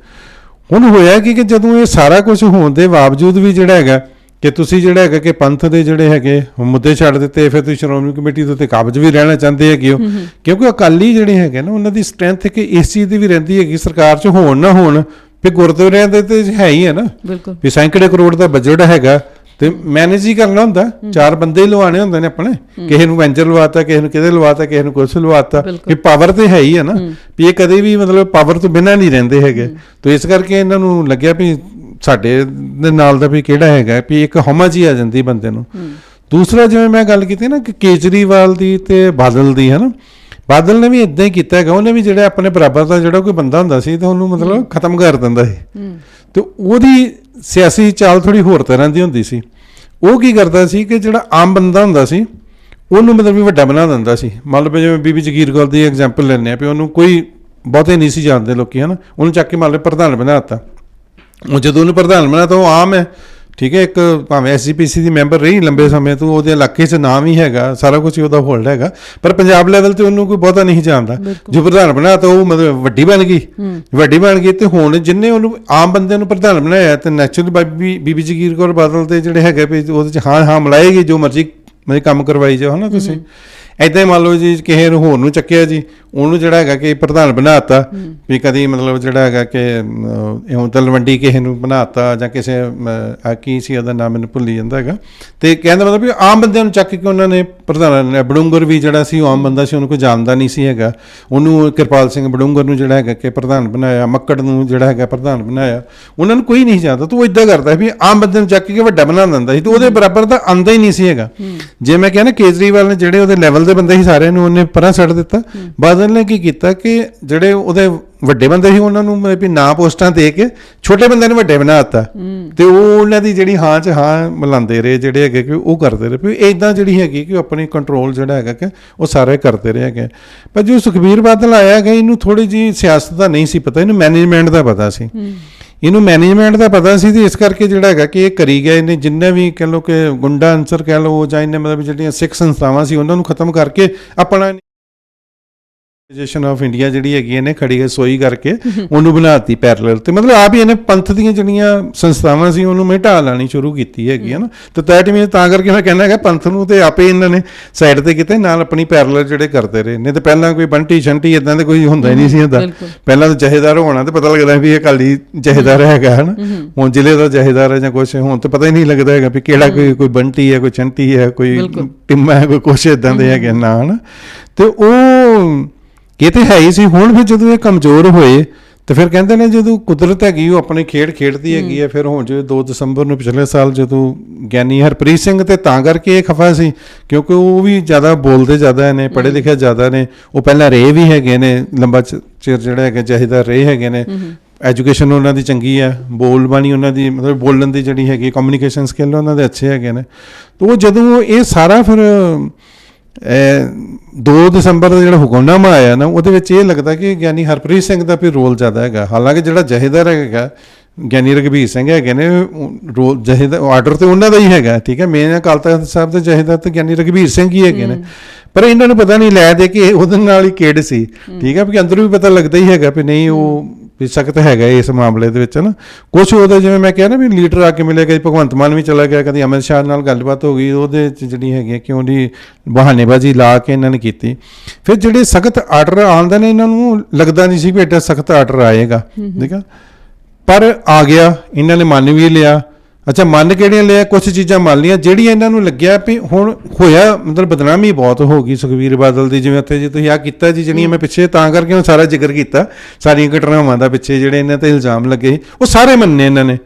ਹੁਣ ਹੋਇਆ ਕੀ ਕਿ ਜਦੋਂ ਇਹ ਸਾਰਾ ਕੁਝ ਹੋਣ ਦੇ ਬਾਵਜੂਦ ਵੀ ਜਿਹੜਾ ਹੈਗਾ ਕਿ ਤੁਸੀਂ ਜਿਹੜਾ ਹੈਗਾ ਕਿ ਪੰਥ ਦੇ ਜਿਹੜੇ ਹੈਗੇ ਮੁੱਦੇ ਛੱਡ ਦਿੱਤੇ ਫਿਰ ਤੁਸੀਂ ਸ਼੍ਰੋਮਣੀ ਕਮੇਟੀ ਦੇ ਉੱਤੇ ਕਾਬਜ ਵੀ ਰਹਿਣਾ ਚਾਹੁੰਦੇ ਹੈਗੇ ਹੋ। ਕਿਉਂਕਿ ਅਕਾਲੀ ਜਿਹੜੇ ਹੈਗੇ ਨਾ ਉਹਨਾਂ ਦੀ ਸਟਰੈਂਥ ਕਿ ਇਸ ਚੀਜ਼ ਦੀ ਵੀ ਰਹਿੰਦੀ ਹੈਗੀ ਸਰਕਾਰ 'ਚ ਹੋਣ ਨਾ ਹੋਣ ਫਿਰ ਗੁਰਦੁਆਰਿਆਂ ਦੇ ਤੇ ਹੈ ਹੀ ਹੈ ਨਾ। ਬਿਲਕੁਲ। ਵੀ ਸੈਂਕੜੇ ਕਰੋੜ ਦਾ ਬਜਟ ਹੈਗਾ ਤੇ ਮੈਨੇਜ ਹੀ ਕਰਨਾ ਹੁੰਦਾ। ਚਾਰ ਬੰਦੇ ਹੀ ਲਵਾਣੇ ਹੁੰਦੇ ਨੇ ਆਪਣੇ। ਕਿਸੇ ਨੂੰ ਵੈਂਚਰ ਲਵਾਤਾ ਕਿਸੇ ਨੂੰ ਕਿਤੇ ਲਵਾਤਾ ਕਿਸੇ ਨੂੰ ਕੁਛ ਲਵਾਤਾ। ਕਿ ਪਾਵਰ ਤੇ ਹੈ ਹੀ ਹੈ ਨਾ। ਵੀ ਇਹ ਕਦੇ ਵੀ ਮਤਲਬ ਪਾਵਰ ਤੋਂ ਬਿਨਾਂ ਨਹੀਂ ਰਹਿੰਦੇ ਹੈਗੇ। ਤੇ ਇਸ ਕਰਕੇ ਇਹਨਾਂ ਨੂੰ ਲੱਗਿਆ ਵੀ ਸਾਡੇ ਦੇ ਨਾਲ ਦਾ ਵੀ ਕਿਹੜਾ ਹੈਗਾ ਵੀ ਇੱਕ ਹਮਾ ਜੀ ਆ ਜਾਂਦੀ ਬੰਦੇ ਨੂੰ। ਦੂਸਰਾ ਜਿਵੇਂ ਮੈਂ ਗੱਲ ਕੀਤੀ ਨਾ ਕਿ ਕੇਜਰੀਵਾਲ ਦੀ ਤੇ ਬਾਦਲ ਦੀ ਹੈ ਨਾ ਬਾਦਲ ਨੇ ਵੀ ਇਦਾਂ ਹੀ ਕੀਤਾ ਹੈਗਾ ਉਹਨੇ ਵੀ ਜਿਹੜਾ ਆਪਣੇ ਬਰਾਬਰ ਦਾ ਜਿਹੜਾ ਕੋਈ ਬੰਦਾ ਹੁੰਦਾ ਸੀ ਤੇ ਉਹਨੂੰ ਮਤਲਬ ਖਤਮ ਕਰ ਦਿੰਦਾ ਸੀ। ਤੇ ਉਹਦੀ ਸਿਆਸੀ ਚਾਲ ਥੋੜੀ ਹੋਰ ਤਰ੍ਹਾਂ ਦੀ ਹੁੰਦੀ ਸੀ। ਉਹ ਕੀ ਕਰਦਾ ਸੀ ਕਿ ਜਿਹੜਾ ਆਮ ਬੰਦਾ ਹੁੰਦਾ ਸੀ ਉਹਨੂੰ ਮਤਲਬ ਵੀ ਵੱਡਾ ਬਣਾ ਦਿੰਦਾ ਸੀ। ਮੰਨ ਲਓ ਜਿਵੇਂ ਬੀਬੀ ਜਗੀਰ ਕੌਰ ਦੀ ਐਗਜ਼ਾਮਪਲ ਲੈਂਦੇ ਆ ਵੀ ਉਹਨੂੰ ਕੋਈ ਬਹੁਤੇ ਨਹੀਂ ਸੀ ਜਾਣਦੇ ਲੋਕੀ ਹਨਾ। ਉਹਨੂੰ ਚੱਕ ਕੇ ਮੰਨ ਲਓ ਪ੍ਰਧਾਨ ਬਣਾਤਾ ਉਹ ਜਦੋਂ ਉਹਨੂੰ ਪ੍ਰਧਾਨ ਬਣਾਤਾ ਉਹ ਆਮ ਹੈ। ਠੀਕ ਹੈ ਇੱਕ ਭਾਵੇਂ ਐਸਜੀਪੀਸੀ ਦੀ ਮੈਂਬਰ ਰਹੀ ਲੰਬੇ ਸਮੇਂ ਤੋਂ ਉਹਦੇ ਇਲਾਕੇ 'ਚ ਨਾਮ ਹੀ ਹੈਗਾ ਸਾਰਾ ਕੁਝ ਉਹਦਾ ਹੋਲਡ ਹੈਗਾ ਪਰ ਪੰਜਾਬ ਲੈਵਲ ਤੇ ਉਹਨੂੰ ਕੋਈ ਬਹੁਤਾ ਨਹੀਂ ਜਾਣਦਾ। ਜੋ ਪ੍ਰਧਾਨ ਬਣਾਤਾ ਉਹ ਮਤਲਬ ਵੱਡੀ ਬਣ ਗਈ। ਵੱਡੀ ਬਣ ਗਈ ਤੇ ਹੁਣ ਜਿੰਨੇ ਉਹਨੂੰ ਆਮ ਬੰਦੇ ਨੂੰ ਪ੍ਰਧਾਨ ਬਣਾਇਆ ਤੇ ਨੈਚੁਰਲ ਬੀਬੀ ਬੀਬੀ ਜਗੀਰ ਕੌਰ ਬਾਦਲ ਤੇ ਜਿਹੜੇ ਹੈਗੇ ਵੀ ਉਹਦੇ ਚ ਹਾਂ ਹਾਂ ਮਿਲਾਏਗੀ ਜੋ ਮਰਜ਼ੀ ਮੈਂ ਕੰਮ ਕਰਵਾਈ ਜਾਓ ਹਨਾ ਤੁਸੀਂ। ਐਦਾਂ ਹੀ ਮੰਨ ਲਓ ਜੀ ਕਿਸੇ ਨੂੰ ਹੋਰ ਨੂੰ ਚੱਕਿਆ ਜੀ ਉਹਨੂੰ ਜਿਹੜਾ ਹੈਗਾ ਕਿ ਪ੍ਰਧਾਨ ਬਣਾਤਾ ਵੀ ਕਦੀ ਮਤਲਬ ਜਿਹੜਾ ਹੈਗਾ ਕਿ ਇਉਂ ਤਲਵੰਡੀ ਕਿਸੇ ਨੂੰ ਬਣਾਤਾ ਜਾਂ ਕਿਸੇ ਆ ਕੀ ਸੀ ਉਹਦਾ ਨਾਮ ਮੈਨੂੰ ਭੁੱਲੀ ਜਾਂਦਾ ਹੈਗਾ। ਤੇ ਕਹਿੰਦਾ ਮਤਲਬ ਵੀ ਆਮ ਬੰਦਿਆਂ ਨੂੰ ਚੱਕ ਕੇ ਉਹਨਾਂ ਨੇ ਪ੍ਰਧਾਨ ਬੜੂੰਗਰ ਵੀ ਜਿਹੜਾ ਸੀ ਉਹ ਆਮ ਬੰਦਾ ਸੀ ਉਹਨੂੰ ਕੋਈ ਜਾਣਦਾ ਨਹੀਂ ਸੀ ਹੈਗਾ। ਉਹਨੂੰ ਕਿਰਪਾਲ ਸਿੰਘ ਬੜੂੰਗਰ ਨੂੰ ਜਿਹੜਾ ਹੈਗਾ ਕਿ ਪ੍ਰਧਾਨ ਬਣਾਇਆ ਮੱਕੜ ਨੂੰ ਜਿਹੜਾ ਹੈਗਾ ਪ੍ਰਧਾਨ ਬਣਾਇਆ ਉਹਨਾਂ ਨੂੰ ਕੋਈ ਨਹੀਂ ਜਾਣਦਾ। ਤੂੰ ਇਦਾਂ ਕਰਦਾ ਵੀ ਆਮ ਬੰਦੇ ਨੂੰ ਚੱਕ ਕੇ ਵੱਡਾ ਬਣਾ ਦਿੰਦਾ ਸੀ ਤੇ ਉਹਦੇ ਬਰਾਬਰ ਦਾ ਆਂਦਾ ਹੀ ਨਹੀਂ ਸੀ ਹੈਗਾ। ਜੇ ਮੈਂ ਕਹਿੰਦਾ ਕੇਜਰੀਵਾਲ ਨੇ ਜਿਹੜੇ ਉਹਦੇ ਲੈਵਲ ਦੇ ਬੰਦੇ ਸੀ ਸਾਰਿਆਂ ਨੂੰ ਉਹਨੇ ਪਰਾਂ ਛੱਡ ਦਿੱਤਾ। ਬਾਦਲ ਨੇ ਕੀ ਕੀਤਾ ਕਿ ਜਿਹੜੇ ਉਹਦੇ ਵੱਡੇ ਬੰਦੇ ਸੀ ਉਹਨਾਂ ਨੂੰ ਮਤਲਬ ਵੀ ਨਾਂ ਪੋਸਟਾਂ ਦੇ ਕੇ ਛੋਟੇ ਬੰਦੇ ਨੂੰ ਵੱਡੇ ਬਣਾ ਤੇ ਉਹ ਉਹਨਾਂ ਦੀ ਜਿਹੜੀ ਹਾਂ ਚ ਹਾਂ ਮਿਲਾਉਂਦੇ ਰਹੇ, ਜਿਹੜੇ ਹੈਗੇ ਕਿ ਉਹ ਕਰਦੇ ਰਹੇ। ਵੀ ਇਦਾਂ ਜਿਹੜੀ ਹੈਗੀ ਕਿ ਆਪਣੀ ਕੰਟਰੋਲ ਜਿਹੜਾ ਹੈਗਾ ਕਿ ਉਹ ਸਾਰੇ ਕਰਦੇ ਰਹੇ ਹੈਗੇ। ਪਰ ਜੋ ਸੁਖਬੀਰ ਬਾਦਲ ਆਇਆ ਹੈਗਾ, ਇਹਨੂੰ ਥੋੜੀ ਜੀ ਸਿਆਸਤ ਦਾ ਨਹੀਂ ਸੀ ਪਤਾ, ਇਹਨੂੰ ਮੈਨੇਜਮੈਂਟ ਦਾ ਪਤਾ ਸੀ। ਇਹਨੂੰ ਮੈਨੇਜਮੈਂਟ ਦਾ ਪਤਾ ਸੀ ਤੇ ਇਸ ਕਰਕੇ ਜਿਹੜਾ ਹੈਗਾ ਕਿ ਇਹ ਕਰੀ ਗਿਆ। ਇਹਨੇ ਜਿੰਨੇ ਵੀ ਕਹ ਲੋ ਕਿ ਗੁੰਡਾ ਅਨਸਰ ਕਹ ਲੋ ਜਾਂ ਇਹਨੇ ਮਤਲਬ ਜਿਹੜੀਆਂ ਸਿੱਖ ਸੰਸਥਾਵਾਂ ਸੀ, ਉਹਨਾਂ ਨੂੰ ਖਤਮ ਕਰਕੇ ਆਪਣਾ ਆਰਗੇਨਾਈਜੇਸ਼ਨ ਆਫ ਇੰਡੀਆ ਜਿਹੜੀ ਹੈਗੀ ਇਹਨੇ ਖੜੀ ਹੈ ਸੋਈ ਕਰਕੇ ਉਹਨੂੰ ਬਣਾਤੀ ਪੈਰਲਲ ਤੇ ਮਤਲਬ ਆਪ ਹੀ ਇਹਨੇ ਪੰਥ ਦੀਆਂ ਜਿਹੜੀਆਂ ਸੰਸਥਾਵਾਂ ਸੀ ਉਹਨੂੰ ਮਿਟਾ ਲਾਣੀ ਸ਼ੁਰੂ ਕੀਤੀ ਹੈਗੀ ਹੈ ਨਾ। ਤੇ ਤੈਟ ਮੀਨ ਤਾਂ ਕਰਕੇ ਮੈਂ ਕਹਿੰਦਾ ਹੈਗਾ ਪੰਥ ਨੂੰ ਤੇ ਆਪੇ ਇਹਨਾਂ ਨੇ ਸਾਈਡ ਤੇ ਕੀਤੇ ਨਾਲ ਆਪਣੀ ਪੈਰਲਲ ਜਿਹੜੇ ਕਰਦੇ ਰਹੇ। ਨਹੀਂ ਤੇ ਪਹਿਲਾਂ ਕੋਈ ਬੰਟੀ ਸ਼ੰਟੀ ਇਦਾਂ ਦੇ ਕੋਈ ਹੁੰਦਾ ਹੀ ਨਹੀਂ ਸੀ ਹੁੰਦਾ। ਪਹਿਲਾਂ ਤਾਂ ਜਹੇਦਾਰ ਹੋਣਾ ਤੇ ਪਤਾ ਲੱਗਦਾ ਵੀ ਇਹ ਅਕਾਲੀ ਜਹੇਦਾਰ ਹੈਗਾ ਹਨ। ਹੁਣ ਜ਼ਿਲ੍ਹੇ ਦਾ ਜਹੇਦਾਰ ਹੈ ਜਾਂ ਕੁਛ ਹੁਣ ਤਾਂ ਪਤਾ ਹੀ ਨਹੀਂ ਲੱਗਦਾ ਹੈਗਾ ਵੀ ਕਿਹੜਾ ਕੋਈ ਕੋਈ ਬੰਟੀ ਹੈ ਕੋਈ ਚੰਟੀ ਹੈ ਕੋਈ। ਟਿੰਮਾ ਹੈ ਕੋਈ ਕੁਛ ਇਦਾਂ ਦੇ ਹੈਗੇ ਨਾ ਹਨ। ਤੇ ਉਹ ਕਿਤੇ ਹੈ ਹੀ ਸੀ ਹੁਣ ਫਿਰ ਜਦੋਂ ਇਹ ਕਮਜ਼ੋਰ ਹੋਏ ਤੇ ਫਿਰ ਕਹਿੰਦੇ ਨੇ ਜਦੋਂ ਕੁਦਰਤ ਹੈਗੀ ਉਹ ਆਪਣੀ ਖੇਡ ਖੇਡਦੀ ਹੈਗੀ ਹੈ। ਫਿਰ ਹੁਣ ਜੋ 2 ਦਸੰਬਰ ਨੂੰ ਪਿਛਲੇ ਸਾਲ ਜਦੋਂ ਗਿਆਨੀ ਹਰਪ੍ਰੀਤ ਸਿੰਘ ਤੇ ਤਾਂ ਕਰਕੇ ਇਹ ਖਫਾ ਸੀ ਕਿਉਂਕਿ ਉਹ ਵੀ ਜ਼ਿਆਦਾ ਬੋਲਦੇ ਜ਼ਿਆਦਾ ਨੇ ਪੜ੍ਹੇ ਲਿਖੇ ਜ਼ਿਆਦਾ ਨੇ ਉਹ ਪਹਿਲਾਂ ਰਹੇ ਵੀ ਹੈਗੇ ਨੇ ਲੰਬਾ ਚਿਰ ਜਿਹੜਾ ਹੈਗਾ ਜਹੀਦਾਰ ਰਹੇ ਹੈਗੇ ਨੇ। ਐਜੂਕੇਸ਼ਨ ਉਹਨਾਂ ਦੀ ਚੰਗੀ ਹੈ ਬੋਲ ਬਾਣੀ ਉਹਨਾਂ ਦੀ ਮਤਲਬ ਬੋਲਣ ਦੀ ਜਿਹੜੀ ਹੈਗੀ ਕਮਿਊਨੀਕੇਸ਼ਨ ਸਕਿੱਲ ਉਹਨਾਂ ਦੇ ਅੱਛੇ ਹੈਗੇ ਨੇ। ਤੇ ਉਹ ਜਦੋਂ ਇਹ ਸਾਰਾ ਫਿਰ ਇਹ 2 ਦਸੰਬਰ ਦਾ ਜਿਹੜਾ ਹੁਕਮਨਾਮਾ ਆਇਆ ਨਾ ਉਹਦੇ ਵਿੱਚ ਇਹ ਲੱਗਦਾ ਕਿ ਗਿਆਨੀ ਹਰਪ੍ਰੀਤ ਸਿੰਘ ਦਾ ਵੀ ਰੋਲ ਜ਼ਿਆਦਾ ਹੈਗਾ। ਹਾਲਾਂਕਿ ਜਿਹੜਾ ਜਹੇਦਾਰ ਹੈਗਾ ਗਿਆਨੀ ਰਘਬੀਰ ਸਿੰਘ ਹੈਗੇ ਨੇ ਰੋਲ ਜਹੇਦਾਰ ਆਰਡਰ ਤੇ ਉਹਨਾਂ ਦਾ ਹੀ ਹੈਗਾ ਠੀਕ ਹੈ? ਮੇਨ ਅਕਾਲ ਤਖਤ ਸਾਹਿਬ ਦੇ ਜਹੇਦਾਰ ਤੇ ਗਿਆਨੀ ਰਘਬੀਰ ਸਿੰਘ ਹੀ ਹੈਗੇ ਨੇ। ਪਰ ਇਹਨਾਂ ਨੂੰ ਪਤਾ ਨਹੀਂ ਲੈ ਦੇ ਕਿ ਉਹਦੇ ਨਾਲ ਹੀ ਕਿਹੜ ਸੀ ਠੀਕ ਹੈ? ਵੀ ਅੰਦਰੋਂ ਵੀ ਪਤਾ ਲੱਗਦਾ ਹੀ ਹੈਗਾ ਵੀ ਨਹੀਂ ਉਹ ਵੀ ਸਖਤ ਹੈਗਾ ਇਸ ਮਾਮਲੇ ਦੇ ਵਿੱਚ ਨਾ? ਕੁਝ ਉਹਦਾ ਜਿਵੇਂ ਮੈਂ ਕਿਹਾ ਨਾ ਵੀ ਲੀਡਰ ਆ ਕੇ ਮਿਲੇ ਕਦੀ ਭਗਵੰਤ ਮਾਨ ਵੀ ਚਲਾ ਗਿਆ ਕਦੀ ਅਮਿਤ ਸ਼ਾਹ ਨਾਲ ਗੱਲਬਾਤ ਹੋ ਗਈ ਉਹਦੇ ਚ ਜਿਹੜੀ ਹੈਗੀ ਹੈ ਕਿ ਉਹਦੀ ਬਹਾਨੇਬਾਜ਼ੀ ਲਾ ਕੇ ਇਹਨਾਂ ਨੇ ਕੀਤੀ। ਫਿਰ ਜਿਹੜੇ ਸਖਤ ਆਰਡਰ ਆਉਂਦੇ ਨੇ ਇਹਨਾਂ ਨੂੰ ਲੱਗਦਾ ਨਹੀਂ ਸੀ ਵੀ ਐਡਾ ਸਖਤ ਆਰਡਰ ਆਏਗਾ ਠੀਕ ਆ? ਪਰ ਆ ਗਿਆ ਇਹਨਾਂ ਨੇ ਮੰਨ ਵੀ ਲਿਆ ਅੱਛਾ ਮੰਨ ਕਿਹੜੀਆਂ ਲਿਆ? ਕੁਝ ਚੀਜ਼ਾਂ ਮੰਨ ਲਈਆਂ। ਜਿਹੜੀਆਂ ਇਹਨਾਂ ਨੂੰ ਲੱਗਿਆ ਵੀ ਹੁਣ ਹੋਇਆ ਮਤਲਬ ਬਦਨਾਮੀ ਬਹੁਤ ਹੋ ਗਈ ਸੁਖਵੀਰ ਬਾਦਲ ਦੀ ਜਿਵੇਂ ਉੱਥੇ ਜੇ ਤੁਸੀਂ ਆ ਕੀਤਾ ਜੀ ਜਿਹੜੀਆਂ ਮੈਂ ਪਿੱਛੇ ਤਾਂ ਕਰਕੇ ਉਹ ਸਾਰਾ ਜ਼ਿਕਰ ਕੀਤਾ ਸਾਰੀਆਂ ਘਟਨਾਵਾਂ ਦਾ ਪਿੱਛੇ ਜਿਹੜੇ ਇਹਨਾਂ ਤੇ ਇਲਜ਼ਾਮ ਲੱਗੇ ਸੀ, ਉਹ ਸਾਰੇ ਮੰਨੇ ਇਹਨਾਂ ਨੇ।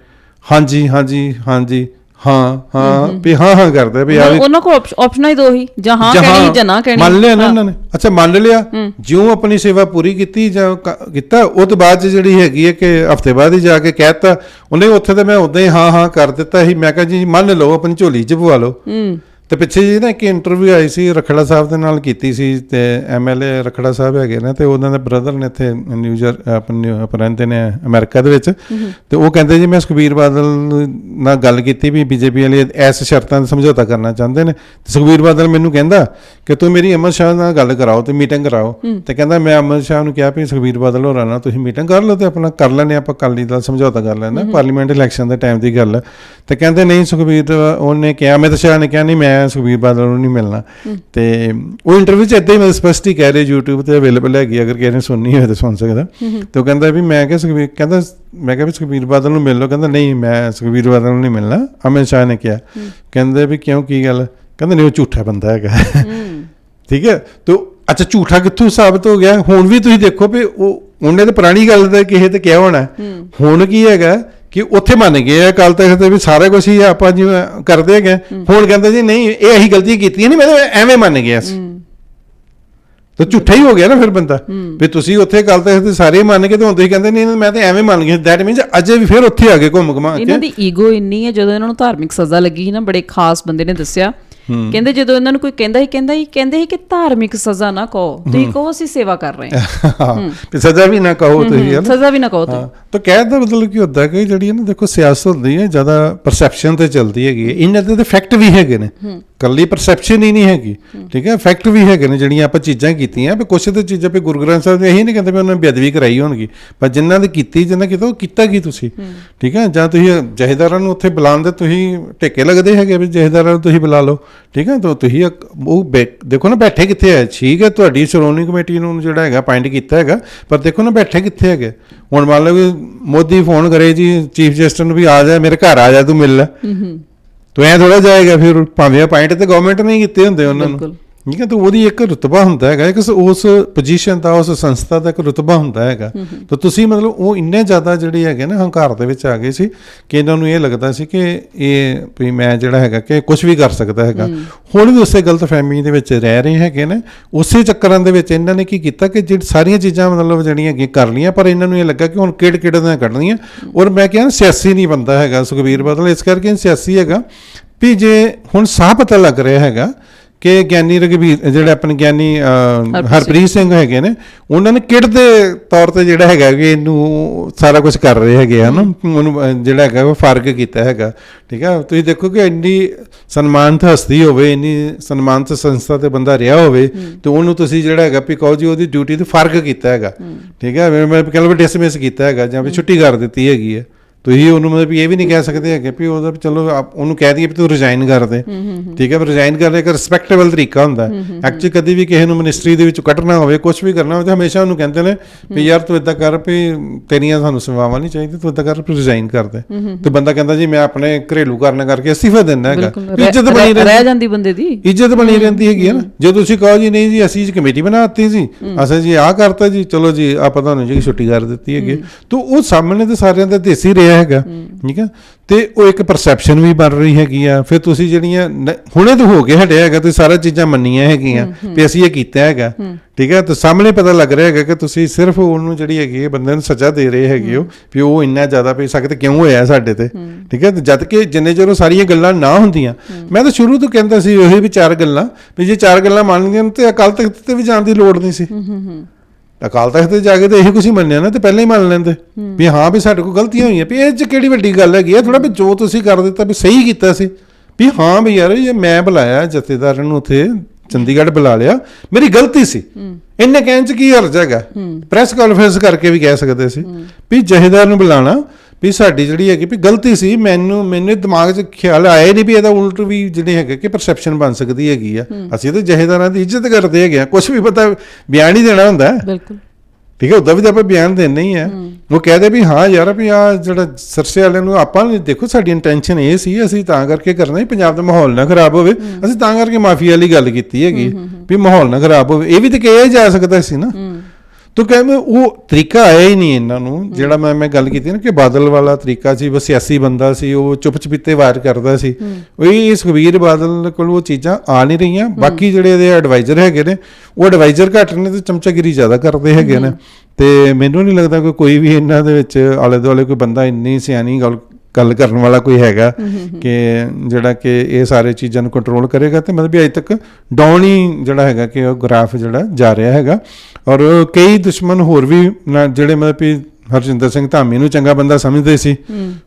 ਹਾਂਜੀ ਹਾਂਜੀ ਹਾਂਜੀ। ਹਾਂ ਹਾਂ ਵੀ ਹਾਂ ਹਾਂ ਕਰਦੇ ਵੀ ਆ ਵੀ ਉਹਨਾਂ ਕੋਲ ਆਪਸ਼ਨਾਂ ਹੀ ਦੋ ਹੀ ਜਾਂ ਹਾਂ ਕਹਿਣੀ ਜਾਂ ਨਾ ਕਹਿਣੀ। ਮੰਨ ਲਿਆ ਨਾ ਹਾਂ। ਇਹਨਾਂ ਨੇ। ਅੱਛਾ ਮੰਨ ਲਿਆ। ਜਿਉਂ ਆਪਣੀ ਸੇਵਾ ਪੂਰੀ ਕੀਤੀ ਜਾਂ ਕ- ਕੀਤਾ ਉਹ ਤੋਂ ਬਾਅਦ ਜਿਹੜੀ ਹੈਗੀ ਹੈ ਕਿ ਹਫ਼ਤੇ ਬਾਅਦ ਹੀ ਜਾ ਕੇ ਕਹਿਤਾ ਉਹਨੇ ਉੱਥੇ ਤੇ ਮੈਂ ਉਦਾਂ ਹੀ ਹਾਂ ਹਾਂ ਕਰ ਦਿੱਤਾ ਸੀ। ਮੈਂ ਕਿਹਾ ਜੀ ਮੰਨ ਲਓ ਆਪਣੀ ਝੋਲੀ 'ਚ ਪਵਾ ਲਓ। ਹੂੰ ਤੇ ਪਿੱਛੇ ਜੀ ਨਾ ਇੱਕ ਇੰਟਰਵਿਊ ਆਈ ਸੀ ਰਖੜਾ ਸਾਹਿਬ ਦੇ ਨਾਲ ਕੀਤੀ ਸੀ ਤੇ ਐਮਐਲਏ ਰਖੜਾ ਸਾਹਿਬ ਹੈਗੇ ਨੇ ਤੇ ਉਹਨਾਂ ਦੇ ਬ੍ਰਦਰ ਨੇ ਇੱਥੇ ਨਿਊਜ਼ਰ ਆਪਣੇ ਰਹਿੰਦੇ ਨੇ ਅਮਰੀਕਾ ਦੇ ਵਿੱਚ। ਤੇ ਉਹ ਕਹਿੰਦੇ ਜੀ ਮੈਂ ਸੁਖਬੀਰ ਬਾਦਲ ਨਾਲ ਗੱਲ ਕੀਤੀ ਵੀ ਬੀਜੇਪੀ ਵਾਲੇ ਐਸ ਸ਼ਰਤਾਂ ਦਾ ਸਮਝੌਤਾ ਕਰਨਾ ਚਾਹੁੰਦੇ ਨੇ। ਤੇ ਸੁਖਬੀਰ ਬਾਦਲ ਮੈਨੂੰ ਕਹਿੰਦਾ ਕਿ ਤੂੰ ਮੇਰੀ ਅਮਰ ਸ਼ਾਹ ਨਾਲ ਗੱਲ ਕਰਾਓ ਤੇ ਮੀਟਿੰਗ ਕਰਾਓ। ਤੇ ਕਹਿੰਦਾ ਮੈਂ ਅਮਰ ਸ਼ਾਹ ਨੂੰ ਕਿਹਾ ਵੀ ਸੁਖਬੀਰ ਬਾਦਲ ਹੋਰਾਂ ਨਾਲ ਤੁਸੀਂ ਮੀਟਿੰਗ ਕਰ ਲਓ ਤੇ ਆਪਣਾ ਕਰ ਲੈਣੇ ਆਪਾਂ ਅਕਾਲੀ ਦਲ ਸਮਝੌਤਾ ਕਰ ਲੈਣਾ ਪਾਰਲੀਮੈਂਟ ਇਲੈਕਸ਼ਨ ਦੇ ਟਾਈਮ ਦੀ ਗੱਲ। ਤੇ ਕਹਿੰਦੇ ਨਹੀਂ ਸੁਖਬੀਰ ਉਹਨੇ ਕਿਹਾ ਅਮਿਤ ਸ਼ਾਹ ਨੇ ਕਿਹਾ ਨਹੀਂ ਮੈਂ ਸੁਖਬੀਰ ਬਾਦਲ ਨੂੰ ਨਹੀਂ ਮਿਲਣਾ। ਤੇ ਉਹ ਇੰਟਰਵਿਊ 'ਚ ਇਦਾਂ ਹੀ ਮੈਂ ਸਪਸ਼ਟ ਹੀ ਕਹਿ ਰਹੇ YouTube ਤੇ ਅਵੇਲੇਬਲ ਹੈਗੀ ਅਗਰ ਕਿਸੇ ਨੇ ਸੁਣਨੀ ਹੋਵੇ ਤਾਂ ਸੁਣ ਸਕਦਾ। ਤੇ ਉਹ ਕਹਿੰਦਾ ਵੀ ਮੈਂ ਕਿਹਾ ਸੁਖਬੀਰ ਕਹਿੰਦਾ ਮੈਂ ਕਿਹਾ ਵੀ ਸੁਖਬੀਰ ਬਾਦਲ ਨੂੰ ਮਿਲ ਲਓ ਕਹਿੰਦਾ ਨਹੀਂ ਮੈਂ ਸੁਖਬੀਰ ਬਾਦਲ ਨੂੰ ਨਹੀਂ ਮਿਲਣਾ ਅਮਿਤ ਸ਼ਾਹ ਨੇ ਕਿਹਾ। ਕਹਿੰਦੇ ਵੀ ਕਿਉਂ ਕੀ ਗੱਲ? ਕਹਿੰਦਾ ਨਹੀਂ ਉਹ ਝੂਠਾ ਬੰਦਾ ਹੈਗਾ। ਠੀਕ ਹੈ? ਤੇ ਅੱਛਾ ਝੂਠਾ ਕਿੱਥੋਂ ਸਾਬਤ ਹੋ ਗਿਆ? ਹੁਣ ਵੀ ਤੁਸੀਂ ਦੇਖੋ ਵੀ ਉਹ ਉਹਨੇ ਤਾਂ ਪੁਰਾਣੀ ਗੱਲ ਦਾ ਕਿਸੇ ਤੇ ਕਿਹਾ ਹੋਣਾ। ਹੁਣ ਕੀ ਹੈਗਾ ਕਿ ਉੱਥੇ ਮੰਨ ਗਏ ਆ ਕੱਲ ਤੱਕ ਤੇ ਵੀ ਸਾਰਾ ਕੁਝ ਹੀ ਆਪਾਂ ਜਿਵੇਂ ਕਰਦੇ ਹੈਗੇ ਹੁਣ ਕਹਿੰਦੇ ਜੀ ਨਹੀਂ ਇਹ ਅਸੀਂ ਗਲਤੀ ਕੀਤੀ ਨਹੀਂ ਮੈਂ ਤਾਂ ਐਵੇਂ ਮੰਨ ਗਿਆ ਸੀ। ਤਾਂ ਝੂਠਾ ਹੀ ਹੋ ਗਿਆ ਨਾ ਫਿਰ ਬੰਦਾ। ਵੀ ਤੁਸੀਂ ਉੱਥੇ ਕੱਲ ਤੱਕ ਤੇ ਸਾਰੇ ਮੰਨ ਕੇ ਤੇ ਹੁਣ ਤੁਸੀਂ ਕਹਿੰਦੇ ਨਹੀਂ ਮੈਂ ਤਾਂ ਐਵੇਂ ਮੰਨ ਗਿਆ। ਦੈਟ ਮੀਨਸ ਅਜੇ ਵੀ ਫਿਰ ਉੱਥੇ ਆ ਗਏ ਘੁੰਮ ਘੁਮਾ ਇਹਨਾਂ ਕੇ ਦੀ ਈਗੋ ਇੰਨੀ ਹੈ ਜਦੋਂ ਇਹਨਾਂ ਨੂੰ ਧਾਰਮਿਕ ਸਜ਼ਾ ਲੱਗੀ ਨਾ ਬੜੇ ਖਾਸ ਬੰਦੇ ਨੇ ਦੱਸਿਆ। ਕਹਿੰਦੇ ਜਦੋਂ ਇਹਨਾਂ ਨੂੰ ਕੋਈ ਕਹਿੰਦਾ ਹੀ ਕਹਿੰਦਾ ਹੀ ਕਹਿੰਦੇ ਸੀ ਕਿ ਧਾਰਮਿਕ ਸਜ਼ਾ ਨਾ ਕਹੋ। ਤੁਸੀਂ ਕਹੋ ਅਸੀਂ ਸੇਵਾ ਕਰ ਰਹੇ ਹਾਂ। ਹਾਂ। ਵੀ ਸਜ਼ਾ ਵੀ ਨਾ ਕਹੋ ਤੁਸੀਂ ਹਨਾ ਸਜ਼ਾ ਵੀ ਨਾ ਕਹੋ ਤੁਸੀਂ। ਹਾਂ। ਤਾਂ ਕਹਿਣ ਦਾ ਮਤਲਬ ਕੀ ਹੁੰਦਾ ਕਿ ਜਿਹੜੀ ਹੈ ਨਾ ਦੇਖੋ ਸਿਆਸਤ ਹੁੰਦੀ ਹੈ ਜ਼ਿਆਦਾ ਪਰਸੈਪਸ਼ਨ ਤੇ ਚੱਲਦੀ ਹੈਗੀ ਹੈ। ਇਹਨਾਂ ਦੇ ਫੈਕਟ ਵੀ ਹੈਗੇ ਨੇ। ਕੱਲੀ ਪਰਸੈਪਸ਼ਨ ਹੀ ਨਹੀਂ ਹੈਗੀ। ਠੀਕ ਹੈ ਫੈਕਟ ਵੀ ਹੈਗੇ ਨੇ ਜਿਹੜੀਆਂ ਆਪਾਂ ਚੀਜ਼ਾਂ ਕੀਤੀਆਂ ਵੀ ਕੁਛ ਤੇ ਚੀਜ਼ਾਂ ਵੀ ਗੁਰੂ ਗ੍ਰੰਥ ਸਾਹਿਬ ਨੇ ਇਹੀ ਨਹੀਂ ਕਹਿੰਦੇ ਵੀ ਉਹਨਾਂ ਨੇ ਬੇਅਦਬੀ ਕਰਾਈ ਹੋਣਗੀ। ਪਰ ਜਿਨ੍ਹਾਂ ਦੀ ਕੀਤੀ ਜਿਨ੍ਹਾਂ ਕੀਤਾ ਉਹ ਕੀਤਾ ਕੀ ਤੁਸੀਂ? ਠੀਕ ਹੈ ਜਾਂ ਤੁਸੀਂ ਜਹੇਦਾਰਾਂ ਨੂੰ ਉੱਥੇ ਬੁਲਾਉਂਦੇ ਤੁਸੀਂ ਟੇਕੇ ਲੱਗਦੇ ਹੈਗੇ ਵੀ ਜਹੇਦਾਰਾਂ ਨੂੰ ਤੁਸੀਂ ਬੁਲਾ ਲਓ। ਠੀਕ ਹੈ ਤਾਂ ਤੁਸੀਂ ਉਹ ਦੇਖੋ ਨਾ ਬੈਠੇ ਕਿੱਥੇ ਹੈ ਠੀਕ ਹੈ ਤੁਹਾਡੀ ਸ਼੍ਰੋਮਣੀ ਕਮੇਟੀ ਨੂੰ ਜਿਹੜਾ ਹੈਗਾ ਅਪਾਇੰਟ ਕੀਤਾ ਹੈਗਾ ਪਰ ਦੇਖੋ ਨਾ ਬੈਠੇ ਕਿੱਥੇ ਹੈਗੇ? ਹੁਣ ਮੰਨ ਲਓ ਕਿ ਮੋਦੀ ਫੋਨ ਕਰੇ ਜੀ ਚੀਫ ਜਸਟਿਸ ਨੂੰ ਵੀ ਆ ਜਾ ਮੇਰੇ ਘਰ ਆ ਜਾ ਤੂੰ ਮਿਲ ਲੈ। ਤੂੰ ਐ ਥੋੜਾ ਜਾਏਗਾ, ਫਿਰ ਭਾਵੇਂ ਪੁਆਇੰਟ ਤੇ ਗਵਰਨਮੈਂਟ ਨੇ ਕੀਤੇ ਹੁੰਦੇ ਉਹਨਾਂ ਨੂੰ ਬਿਲਕੁਲ। ਠੀਕ ਹੈ ਤਾਂ ਉਹਦੀ ਇੱਕ ਰੁਤਬਾ ਹੁੰਦਾ ਹੈਗਾ ਇੱਕ ਉਸ ਪੋਜੀਸ਼ਨ ਦਾ ਉਸ ਸੰਸਥਾ ਦਾ ਇੱਕ ਰੁਤਬਾ ਹੁੰਦਾ ਹੈਗਾ। ਤਾਂ ਤੁਸੀਂ ਮਤਲਬ ਉਹ ਇੰਨੇ ਜ਼ਿਆਦਾ ਜਿਹੜੇ ਹੈਗੇ ਨਾ ਹੰਕਾਰ ਦੇ ਵਿੱਚ ਆ ਗਏ ਸੀ ਕਿ ਇਹਨਾਂ ਨੂੰ ਇਹ ਲੱਗਦਾ ਸੀ ਕਿ ਇਹ ਵੀ ਮੈਂ ਜਿਹੜਾ ਹੈਗਾ ਕਿ ਕੁਝ ਵੀ ਕਰ ਸਕਦਾ ਹੈਗਾ। ਹੁਣ ਵੀ ਉਸੇ ਗਲਤਫਹਿਮੀ ਦੇ ਵਿੱਚ ਰਹਿ ਰਹੇ ਹੈਗੇ ਨੇ। ਉਸੇ ਚੱਕਰਾਂ ਦੇ ਵਿੱਚ ਇਹਨਾਂ ਨੇ ਕੀ ਕੀਤਾ ਕਿ ਜਿਹੜੀ ਸਾਰੀਆਂ ਚੀਜ਼ਾਂ ਮਤਲਬ ਜਿਹੜੀਆਂ ਹੈਗੀਆਂ ਕਰ ਲੀਆਂ ਪਰ ਇਹਨਾਂ ਨੂੰ ਇਹ ਲੱਗਾ ਕਿ ਹੁਣ ਕਿਹੜ ਕਿਹੜੇ ਦੀਆਂ ਕੱਢਣੀਆਂ। ਔਰ ਮੈਂ ਕਿਹਾ ਸਿਆਸੀ ਨਹੀਂ ਬੰਦਾ ਹੈਗਾ ਸੁਖਬੀਰ ਬਾਦਲ ਇਸ ਕਰਕੇ ਸਿਆਸੀ ਹੈਗਾ। ਵੀ ਜੇ ਹੁਣ ਸਾਹ ਪਤਾ ਲੱਗ ਰਿਹਾ ਹੈਗਾ ਕਿ ਗਿਆਨੀ ਰਗਵੀਰ ਜਿਹੜੇ ਆਪਣੇ ਗਿਆਨੀ ਹਰਪ੍ਰੀਤ ਸਿੰਘ। ਹੈਗੇ ਨੇ ਉਹਨਾਂ ਨੇ ਕਿਹੜ ਦੇ ਤੌਰ ਤੇ ਜਿਹੜਾ ਹੈਗਾ ਕਿ ਇਹਨੂੰ ਸਾਰਾ ਕੁਝ ਕਰ ਰਹੇ ਹੈਗੇ ਆ ਨਾ ਉਹਨੂੰ ਜਿਹੜਾ ਹੈਗਾ ਉਹ ਫ਼ਰਕ ਕੀਤਾ ਹੈਗਾ। ਠੀਕ ਹੈ ਤੁਸੀਂ ਦੇਖੋ ਕਿ ਇੰਨੀ ਸਨਮਾਨਿਤ ਹਸਤੀ ਹੋਵੇ ਇੰਨੀ ਸਨਮਾਨਿਤ ਸੰਸਥਾ ਤੇ ਬੰਦਾ ਰਿਹਾ ਹੋਵੇ ਤੇ ਉਹਨੂੰ ਤੁਸੀਂ ਜਿਹੜਾ ਹੈਗਾ ਵੀ ਕਹੋ ਜੀ ਉਹਦੀ ਡਿਊਟੀ ਤੇ ਫ਼ਰਕ ਕੀਤਾ ਹੈਗਾ। ਠੀਕ ਹੈ ਮੈਂ- ਮੈਂ ਕਹਿੰਦਾ ਡਿਸਮਿਸ ਕੀਤਾ ਹੈਗਾ ਜਾਂ ਵੀ ਛੁੱਟੀ ਕਰ ਦਿੱਤੀ ਹੈਗੀ ਹੈ ਤੁਸੀਂ ਉਹਨੂੰ ਮਤਲਬ ਇਹ ਵੀ ਨਹੀਂ ਕਹਿ ਸਕਦੇ ਹੈਗੇ ਵੀ ਉਹਦਾ ਚਲੋ ਆਪ- ਉਹਨੂੰ ਕਹਿ ਦਈਏ ਵੀ ਤੂੰ ਰਿਜ਼ਾਈਨ ਕਰ ਦੇ। ਠੀਕ ਹੈ ਪਰ ਰਿਜ਼ਾਈਨ ਕਰਨ ਦਾ ਇੱਕ ਰਿਸਪੈਕਟੇਬਲ ਤਰੀਕਾ ਹੁੰਦਾ ਐਕਚੁਅਲੀ ਕਦੀ ਵੀ ਕਿਸੇ ਨੂੰ ਮਿਨਿਸਟਰੀ ਦੇ ਵਿੱਚ ਕੱਢਣਾ ਹੋਵੇ ਕੁਝ ਵੀ ਕਰਨਾ ਹੋਵੇ ਤਾਂ ਹਮੇਸ਼ਾ ਉਹਨੂੰ ਕਹਿੰਦੇ ਨੇ ਵੀ ਯਾਰ ਤੂੰ ਇਦਾਂ ਕਰ ਵੀ ਤੇਰੀਆਂ ਸਾਨੂੰ ਸੇਵਾਵਾਂ ਨਹੀਂ ਚਾਹੀਦੀ ਤੂੰ ਇਦਾਂ ਕਰ ਵੀ ਰਿਜ਼ਾਈਨ ਕਰ ਦੇ। ਤੇ ਬੰਦਾ ਕਹਿੰਦਾ ਜੀ ਮੈਂ ਆਪਣੇ ਘਰੇਲੂ ਕਾਰਨ ਕਰਕੇ ਅਸਤੀਫਾ ਦਿੰਦਾ ਹੈਗਾ। ਇੱਜ਼ਤ ਬਣੀ ਰਹਿ- ਜਾਂਦੀ ਬੰਦੇ ਦੀ। ਇੱਜ਼ਤ ਬਣੀ ਰਹਿੰਦੀ ਹੈਗੀ ਹੈ ਨਾ। ਜੇ ਤੁਸੀਂ ਕਹੋ ਜੀ ਨਹੀਂ ਜੀ ਅਸੀਂ ਜੀ ਕਮੇਟੀ ਬਣਾਤੀ ਜੀ। ਅਸੀਂ ਜੀ ਆਹ ਕਰਤਾ ਜੀ ਚਲੋ ਜੀ ਆਪਾਂ ਤੁਹਾਨੂੰ ਜੀ ਛੁੱਟੀ ਕਰ ਦਿੱਤੀ ਹੈਗੀ ਤਾਂ ਉਹ ਸਾਹਮਣੇ ਤੇ ਸਾਰਿਆਂ ਦਾ ਦੇਸੀ ਰਿਹਾ ਹੈਗਾ ਠੀਕ ਹੈ ਤੇ ਉਹ ਇੱਕ ਪਰਸੈਪਸ਼ਨ ਵੀ ਬਣ ਰਹੀ ਹੈਗੀ ਆ। ਫਿਰ ਤੁਸੀਂ ਜਿਹੜੀਆਂ ਹੁਣੇ ਤਾਂ ਹੋ ਕੇ ਹਟਿਆ ਹੈਗਾ ਤੁਸੀਂ ਸਾਰਾ ਚੀਜ਼ਾਂ ਮੰਨੀਆਂ ਹੈਗੀਆਂ ਵੀ ਅਸੀਂ ਇਹ ਕੀਤਾ ਹੈਗਾ ਠੀਕ ਹੈ ਤਾਂ ਸਾਹਮਣੇ ਪਤਾ ਲੱਗ ਰਿਹਾ ਹੈਗਾ ਕਿ ਤੁਸੀਂ ਸਿਰਫ ਉਹਨੂੰ ਜਿਹੜੀ ਹੈਗੀ ਹੈ ਬੰਦੇ ਨੂੰ ਸਜ਼ਾ ਦੇ ਰਹੇ ਹੈਗੇ ਹੋ ਵੀ ਉਹ ਇੰਨਾ ਜ਼ਿਆਦਾ ਵੀ ਸਖਤ ਕਿਉਂ ਹੋਇਆ ਸਾਡੇ ਤੇ ਠੀਕ ਹੈ ਤੇ ਜਦ ਕਿ ਜਿੰਨੇ ਚਿਰ ਉਹ ਸਾਰੀਆਂ ਗੱਲਾਂ ਨਾ ਹੁੰਦੀਆਂ ਮੈਂ ਤਾਂ ਸ਼ੁਰੂ ਤੋਂ ਕਹਿੰਦਾ ਸੀ ਉਹੀ ਵੀ ਚਾਰ ਗੱਲਾਂ ਵੀ ਜੇ ਚਾਰ ਗੱਲਾਂ ਮੰਨ ਲਈਆਂ ਤੇ ਅਕਾਲ ਤਖਤ ਤੇ ਵੀ ਜਾਣ ਦੀ ਲੋੜ ਨਹੀਂ ਸੀ। ਅਕਾਲ ਤਖਤ ਤੇ ਜਾ ਕੇ ਤੇ ਇਹੀ ਕੁਝ ਹੀ ਮੰਨਿਆ ਨਾ ਤੇ ਪਹਿਲਾਂ ਹੀ ਮੰਨ ਲੈਂਦੇ। ਵੀ ਹਾਂ ਵੀ ਸਾਡੇ ਕੋਲ ਗਲਤੀਆਂ ਹੋਈਆਂ। ਵੀ ਇਹ ਚ ਕਿਹੜੀ ਵੱਡੀ ਗੱਲ ਹੈਗੀ? ਆ ਥੋੜਾ ਵੀ ਜੋ ਤੁਸੀਂ ਕਰ ਦਿੱਤਾ ਵੀ ਸਹੀ ਕੀਤਾ ਸੀ। ਵੀ ਹਾਂ ਵੀ ਯਾਰ ਇਹ ਮੈਂ ਬੁਲਾਇਆ ਜਥੇਦਾਰ ਨੂੰ ਉੱਥੇ ਚੰਡੀਗੜ੍ਹ ਬੁਲਾ ਲਿਆ। ਮੇਰੀ ਗਲਤੀ ਸੀ। ਇੰਨੇ ਕਹਿਣ ਚ ਕੀ ਹਰਜ ਹੈਗਾ? ਪ੍ਰੈਸ ਕਾਨਫਰੰਸ ਕਰਕੇ ਵੀ ਕਹਿ ਸਕਦੇ ਸੀ। ਵੀ ਜਥੇਦਾਰ ਨੂੰ ਬੁਲਾਣਾ ਵੀ ਸਾਡੀ ਜਿਹੜੀ ਹੈਗੀ ਵੀ ਗਲਤੀ ਸੀ ਮੈਨੂੰ ਮੈਨੂੰ ਦਿਮਾਗ 'ਚ ਖਿਆਲ ਆਇਆ ਹੀ ਨਹੀਂ ਵੀ ਇਹਦਾ ਉਲਟ ਵੀ ਜਿਹੜੇ ਹੈਗੇ ਕਿ ਪਰਸੈਪਸ਼ਨ ਬਣ ਸਕਦੀ ਹੈਗੀ ਆ। ਅਸੀਂ ਤਾਂ ਜਹੇਦਾਰਾਂ ਦੀ ਇੱਜ਼ਤ ਕਰਦੇ ਹੈਗੇ ਆ। ਕੁਝ ਵੀ ਪਤਾ ਬਿਆਨ ਹੀ ਦੇਣਾ ਹੁੰਦਾ। ਹੈ। ਬਿਲਕੁਲ। ਠੀਕ ਹੈ ਉਦਾਂ ਵੀ ਤਾਂ ਆਪਾਂ ਬਿਆਨ ਦੇਣੇ ਹੀ ਆ। ਉਹ ਕਹਦੇ ਵੀ ਹਾਂ ਯਾਰ ਵੀ ਆ ਜਿਹੜਾ ਸਰਸੇ ਵਾਲਿਆਂ ਨੂੰ ਆਪਾਂ ਨੇ ਦੇਖੋ ਸਾਡੀ ਇੰਟੈਂਸ਼ਨ ਇਹ ਸੀ ਅਸੀਂ ਤਾਂ ਕਰਕੇ ਕਰਨਾ ਹੀ ਪੰਜਾਬ ਦਾ ਮਾਹੌਲ ਨਾ ਖਰਾਬ ਹੋਵੇ। ਅਸੀਂ ਤਾਂ ਕਰਕੇ ਮਾਫੀਆ ਵਾਲੀ ਗੱਲ ਕੀਤੀ ਹੈਗੀ ਵੀ ਮਾਹੌਲ ਨਾ ਖਰਾਬ ਹੋਵੇ। ਇਹ ਵੀ ਤਾਂ ਕਿਹਾ ਹੀ ਜਾ ਸਕਦਾ ਸੀ ਨਾ। ਤੋ ਕਹਿੰਦੇ ਉਹ ਤਰੀਕਾ ਆਇਆ ਹੀ ਨਹੀਂ ਇਹਨਾਂ ਨੂੰ ਜਿਹੜਾ ਮੈਂ ਮੈਂ ਗੱਲ ਕੀਤੀ ਨਾ ਕਿ ਬਾਦਲ ਵਾਲਾ ਤਰੀਕਾ ਸੀ ਉਹ ਸਿਆਸੀ ਬੰਦਾ ਸੀ ਉਹ ਚੁੱਪ ਚਪੀਤੇ ਵਾਰ ਕਰਦਾ ਸੀ। ਉਹ ਇਹ ਸੁਖਬੀਰ ਬਾਦਲ ਕੋਲ ਉਹ ਚੀਜ਼ਾਂ ਆ ਨਹੀਂ ਰਹੀਆਂ। ਬਾਕੀ ਜਿਹੜੇ ਇਹਦੇ ਐਡਵਾਈਜ਼ਰ ਹੈਗੇ ਨੇ ਉਹ ਐਡਵਾਈਜ਼ਰ ਘੱਟ ਨੇ ਤੇ ਚਮਚਾਗਿਰੀ ਜ਼ਿਆਦਾ ਕਰਦੇ ਹੈਗੇ ਨੇ। ਤੇ ਮੈਨੂੰ ਨਹੀਂ ਲੱਗਦਾ ਕਿ ਕੋਈ ਵੀ ਇਹਨਾਂ ਦੇ ਵਿੱਚ ਆਲੇ ਦੁਆਲੇ ਕੋਈ ਬੰਦਾ ਇੰਨੀ ਸਿਆਣੀ ਗੱਲ ਗੱਲ ਕਰਨ ਵਾਲਾ ਕੋਈ ਹੈਗਾ ਕਿ ਜਿਹੜਾ ਕਿ ਇਹ ਸਾਰੇ ਚੀਜ਼ਾਂ ਨੂੰ ਕੰਟਰੋਲ ਕਰੇਗਾ ਤੇ ਮਤਲਬ ਵੀ ਅਜੇ ਤੱਕ ਡਾਊਨ ਹੀ ਜਿਹੜਾ ਹੈਗਾ ਕਿ ਉਹ ਗ੍ਰਾਫ ਜਿਹੜਾ ਜਾ ਰਿਹਾ ਹੈਗਾ। ਔਰ ਕਈ ਦੁਸ਼ਮਣ ਹੋਰ ਵੀ ਜਿਹੜੇ ਮਤਲਬ ਵੀ ਹਰਜਿੰਦਰ ਸਿੰਘ ਧਾਮੀ ਨੂੰ ਚੰਗਾ ਬੰਦਾ ਸਮਝਦੇ ਸੀ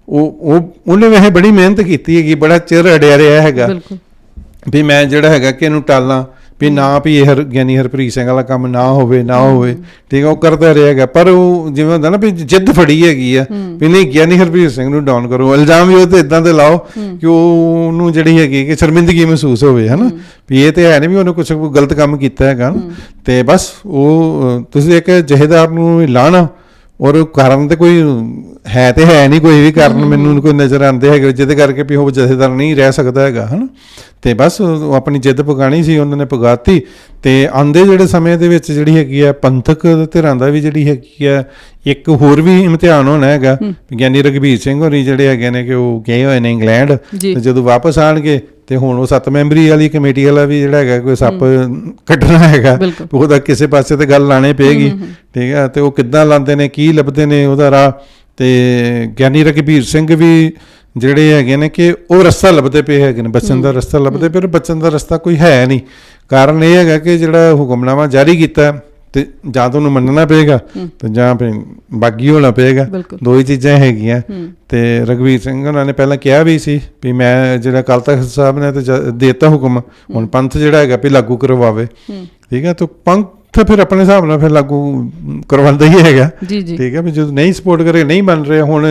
ਉਹ ਉਹ ਉਹਨੇ ਵੈਸੇ ਬੜੀ ਮਿਹਨਤ ਕੀਤੀ ਹੈਗੀ ਬੜਾ ਚਿਰ ਅੜਿਆ ਰਿਹਾ ਹੈਗਾ। ਬਿਲਕੁਲ। ਵੀ ਮੈਂ ਜਿਹੜਾ ਹੈਗਾ ਕਿ ਇਹਨੂੰ ਟਾਲਾਂ ਵੀ ਨਾ ਵੀ ਇਹ ਹਰ ਗਿਆਨੀ ਹਰਪ੍ਰੀਤ ਸਿੰਘ ਵਾਲਾ ਕੰਮ ਨਾ ਹੋਵੇ ਨਾ ਹੋਵੇ। ਠੀਕ ਆ ਉਹ ਕਰਦਾ ਰਹੇਗਾ। ਪਰ ਉਹ ਜਿਵੇਂ ਹੁੰਦਾ ਨਾ ਵੀ ਜਿੱਦ ਫੜੀ ਹੈਗੀ ਆ ਵੀ ਨਹੀਂ ਗਿਆਨੀ ਹਰਪ੍ਰੀਤ ਸਿੰਘ ਨੂੰ ਡਾਊਨ ਕਰੋ। ਇਲਜ਼ਾਮ ਵੀ ਉਹ ਤੇ ਇਦਾਂ ਦੇ ਲਾਓ ਕਿ ਉਹ- ਉਹਨੂੰ ਜਿਹੜੀ ਹੈਗੀ ਕਿ ਸ਼ਰਮਿੰਦਗੀ ਮਹਿਸੂਸ ਹੋਵੇ ਹਨਾ? ਵੀ ਇਹ ਤੇ ਹੈ ਨਹੀਂ ਵੀ ਉਹਨੇ ਕੁਝ ਗਲਤ ਕੰਮ ਕੀਤਾ ਹੈਗਾ ਨਾ। ਤੇ ਬਸ ਉਹ ਤੁਸੀਂ ਇੱਕ ਜਹੇਦਾਰ ਨੂੰ ਲਾਣਾ ਔਰ ਕਾਰਨ ਤੇ ਕੋਈ ਹੈ ਤੇ ਹੈ ਨਹੀਂ ਕੋਈ ਵੀ ਕਾਰਨ ਮੈਨੂੰ ਕੋਈ ਨਜ਼ਰ ਆਉਂਦੇ ਹੈਗੇ ਜਿਹਦੇ ਕਰਕੇ ਵੀ ਉਹ ਜਥੇਦਾਰ ਨਹੀਂ ਰਹਿ ਸਕਦਾ ਹੈਗਾ ਹਨਾ? ਤੇ ਬਸ ਉਹ ਆਪਣੀ ਜਿੱਦ ਪਗਾਣੀ ਸੀ ਉਹਨਾਂ ਨੇ ਪਗਾਤੀ ਤੇ ਆਂਦੇ ਜਿਹੜੇ ਸਮੇਂ ਦੇ ਵਿੱਚ ਜਿਹੜੀ ਹੈਗੀ ਆ ਪੰਥਕ ਧਿਰਾਂ ਦਾ ਵੀ ਜਿਹੜੀ ਹੈਗੀ ਆ ਇੱਕ ਹੋਰ ਵੀ ਇਮਤਿਹਾਨ ਹੋਣਾ ਹੈਗਾ ਗਿਆਨੀ ਰਘਬੀਰ ਸਿੰਘ ਹੋਰੀ ਜਿਹੜੇ ਹੈਗੇ ਨੇ ਕਿ ਉਹ ਗਏ ਹੋਏ ਨੇ ਇੰਗਲੈਂਡ। ਤੇ ਜਦੋਂ ਵਾਪਸ ਆਣਗੇ ਤੇ ਹੁਣ ਉਹ ਸੱਤ ਮੈਂਬਰੀ ਵਾਲੀ ਕਮੇਟੀ ਵਾਲਾ ਵੀ ਜਿਹੜਾ ਹੈਗਾ ਕੋਈ ਸੱਪ ਕੱਢਣਾ ਹੈਗਾ। ਉਹਦਾ ਕਿਸੇ ਪਾਸੇ ਤੇ ਗੱਲ ਲਾਣੇ ਪਏਗੀ ਠੀਕ ਹੈ ਤੇ ਉਹ ਕਿੱਦਾਂ ਲਾਉਂਦੇ ਨੇ ਕੀ ਲੱਭਦੇ ਨੇ ਉਹਦਾ ਰਾਹ ਤੇ ਗਿਆਨੀ ਰਘਬੀਰ ਸਿੰਘ ਵੀ ਜਿਹੜੇ ਹੈਗੇ ਨੇ ਕਿ ਉਹ ਰਸਤਾ ਲੱਭਦੇ ਪਏ ਹੈਗੇ ਨੇ ਬਚਨ ਦਾ ਰਸਤਾ ਲੱਭਦੇ ਪਰ ਬਚਨ ਦਾ ਰਸਤਾ ਕੋਈ ਹੈ ਨਹੀਂ। ਕਾਰਨ ਇਹ ਹੈਗਾ ਕਿ ਜਿਹੜਾ ਹੁਕਮਨਾਮਾ ਜਾਰੀ ਕੀਤਾ ਹੈ, ਤੇ ਜਾਂ ਤਾਂ ਉਹਨੂੰ ਮੰਨਣਾ ਪਏਗਾ ਤੇ ਜਾਂ ਫਿਰ ਬਾਗੀ ਹੋਣਾ ਪਏਗਾ। ਦੋ ਹੀ ਚੀਜ਼ਾਂ ਹੈਗੀਆਂ। ਤੇ ਰਘਵੀਰ ਸਿੰਘ ਉਹਨਾਂ ਨੇ ਪਹਿਲਾਂ ਕਿਹਾ ਵੀ ਸੀ ਵੀ ਮੈਂ ਜਿਹੜਾ ਕੱਲ ਤਖਤ ਸਾਹਿਬ ਨੇ ਤੇ ਦੇਤਾ ਹੁਕਮ ਹੁਣ ਪੰਥ ਜਿਹੜਾ ਹੈਗਾ ਵੀ ਲਾਗੂ ਕਰਵਾਵੇ। ਠੀਕ ਹੈ ਤਾਂ ਪੰਥ ਫਿਰ ਆਪਣੇ ਹਿਸਾਬ ਨਾਲ ਫਿਰ ਲਾਗੂ ਕਰਵਾਉਂਦਾ ਹੀ ਹੈਗਾ। ਠੀਕ ਹੈ ਵੀ ਜਦੋਂ ਨਹੀਂ ਸਪੋਰਟ ਕਰੇ ਨਹੀਂ ਮੰਨ ਰਹੇ ਹੁਣ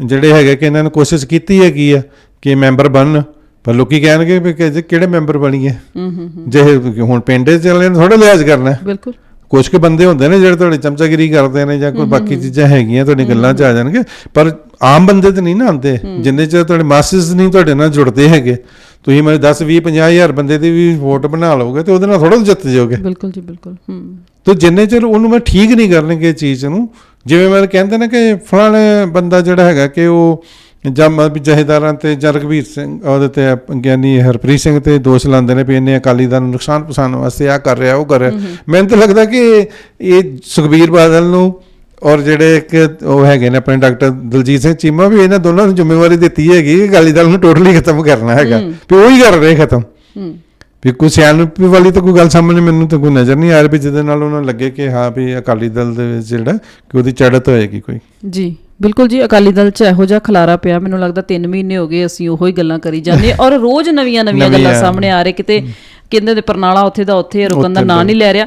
ਜਿਹੜੇ ਹੈਗੇ ਕਿ ਇਹਨਾਂ ਨੇ ਕੋਸ਼ਿਸ਼ ਕੀਤੀ ਹੈਗੀ ਆ ਕਿ ਮੈਂਬਰ ਬਣਨ ਪਰ ਲੋਕੀ ਕਹਿਣਗੇ ਵੀ ਕਿਹੜੇ ਮੈਂਬਰ ਬਣੀਏ? ਹੂੰ ਹੂੰ ਹੂੰ, ਜੇ ਹੁਣ ਪਿੰਡ 'ਚ ਵਾਲਿਆਂ ਨੇ ਥੋੜਾ ਲਿਹਾਜ਼ ਕਰਨਾ। ਬਿਲਕੁਲ। ਕੁਝ ਕੁ ਬੰਦੇ ਹੁੰਦੇ ਨੇ ਜਿਹੜੇ ਤੁਹਾਡੀ ਚਮਚਾਗਿਰੀ ਕਰਦੇ ਨੇ ਜਾਂ ਕੋਈ ਬਾਕੀ ਚੀਜ਼ਾਂ ਹੈਗੀਆਂ ਤੁਹਾਡੀ ਗੱਲਾਂ 'ਚ ਆ ਜਾਣਗੇ। ਪਰ ਆਮ ਬੰਦੇ ਤੇ ਨਹੀਂ ਨਾ ਆਉਂਦੇ ਜਿੰਨੇ ਚਿਰ ਤੁਹਾਡੇ ਮਾਸਸ ਨਹੀਂ ਤੁਹਾਡੇ ਨਾਲ ਜੁੜਦੇ ਹੈਗੇ। ਤੁਸੀਂ ਮੇਰੇ 10 20 50 ਹਜ਼ਾਰ ਬੰਦੇ ਦੀ ਵੀ ਵੋਟ ਬਣਾ ਲਓਗੇ ਤੇ ਉਹਦੇ ਨਾਲ ਥੋੜਾ ਜਿੱਤ ਜਾਓਗੇ। ਬਿਲਕੁਲ ਜੀ ਬਿਲਕੁਲ ਹੂੰ ਤੇ ਜਿੰਨੇ ਚਿਰ ਉਹਨੂੰ ਮੈਂ ਠੀਕ ਨਹੀਂ ਕਰਨਗੇ ਇਹ ਚੀਜ਼ ਨੂੰ ਜਿਵੇਂ ਮੈਂ ਕਹਿੰਦੇ ਨੇ ਕਿ ਫਲਾਣੇ ਬੰਦਾ ਜਿਹੜਾ ਹੈਗਾ ਕਿ ਉਹ ਜਾਂ ਮ- ਵੀ ਜਹੇਦਾਰਾਂ ਤੇ ਜਾਂ ਰਘਵੀਰ ਸਿੰਘ ਉਹਦੇ ਤੇ ਗਿਆਨੀ ਹਰਪ੍ਰੀਤ ਸਿੰਘ ਤੇ ਦੋਸ਼ ਲਾਉਂਦੇ ਨੇ ਵੀ ਇਹਨੇ ਅਕਾਲੀ ਦਲ ਨੂੰ ਨੁਕਸਾਨ ਪਹੁੰਚਾਉਣ ਵਾਸਤੇ ਆ ਕਰ ਰਿਹਾ ਉਹ ਕਰ ਰਿਹਾ। ਮੈਨੂੰ ਤਾਂ ਲੱਗਦਾ ਕਿ ਇਹ ਸੁਖਬੀਰ ਬਾਦਲ ਨੂੰ ਔਰ ਜਿਹੜੇ ਇੱਕ ਉਹ ਹੈਗੇ ਨੇ ਆਪਣੇ ਡਾਕਟਰ ਦਲਜੀਤ ਸਿੰਘ ਚੀਮਾ ਵੀ ਇਹਨਾਂ ਦੋਨਾਂ ਨੂੰ ਜ਼ਿੰਮੇਵਾਰੀ ਦਿੱਤੀ ਹੈਗੀ ਕਿ ਅਕਾਲੀ ਦਲ ਨੂੰ ਟੋਟਲੀ ਖਤਮ ਕਰਨਾ ਹੈਗਾ ਵੀ ਉਹ ਹੀ ਕਰ ਰਹੇ ਖਤਮ। ਵੀ ਕੋਈ ਸਿਆਣਪ ਵਾਲੀ ਤਾਂ ਕੋਈ ਗੱਲ ਸਾਹਮਣੇ ਮੈਨੂੰ ਤਾਂ ਕੋਈ ਨਜ਼ਰ ਨਹੀਂ ਆ ਰਹੀ ਵੀ ਜਿਹਦੇ ਨਾਲ ਉਹਨਾਂ ਲੱਗੇ ਕਿ ਹਾਂ ਵੀ ਅਕਾਲੀ ਦਲ ਦੇ ਵਿੱਚ ਜਿਹੜਾ ਕਿ ਉਹਦੀ ਚੜ੍ਹਤ ਹੋਏਗੀ ਕੋਈ। ਜੀ। ਬਿਲਕੁਲ ਜੀ ਅਕਾਲੀ ਦਲ ਚ ਇਹੋ ਜਿਹਾ ਖਲਾਰਾ ਪਿਆ। ਮੈਨੂੰ ਲੱਗਦਾ 3 ਮਹੀਨੇ ਹੋ ਗਏ ਅਸੀਂ ਉਹੋ ਹੀ ਗੱਲਾਂ ਕਰੀ ਜਾਂਦੇ ਔਰ ਰੋਜ਼ ਨਵੀਆਂ ਨਵੀਆਂ ਗੱਲਾਂ। ਸਾਹਮਣੇ ਆ ਰਹੇ। ਕਿਤੇ ਕਹਿੰਦੇ ਦੇ ਪਰਨਾਲਾ ਉੱਥੇ ਦਾ ਉੱਥੇ ਰੁਕਣ ਦਾ ਨਾਂ ਨਹੀਂ ਲੈ ਰਿਹਾ।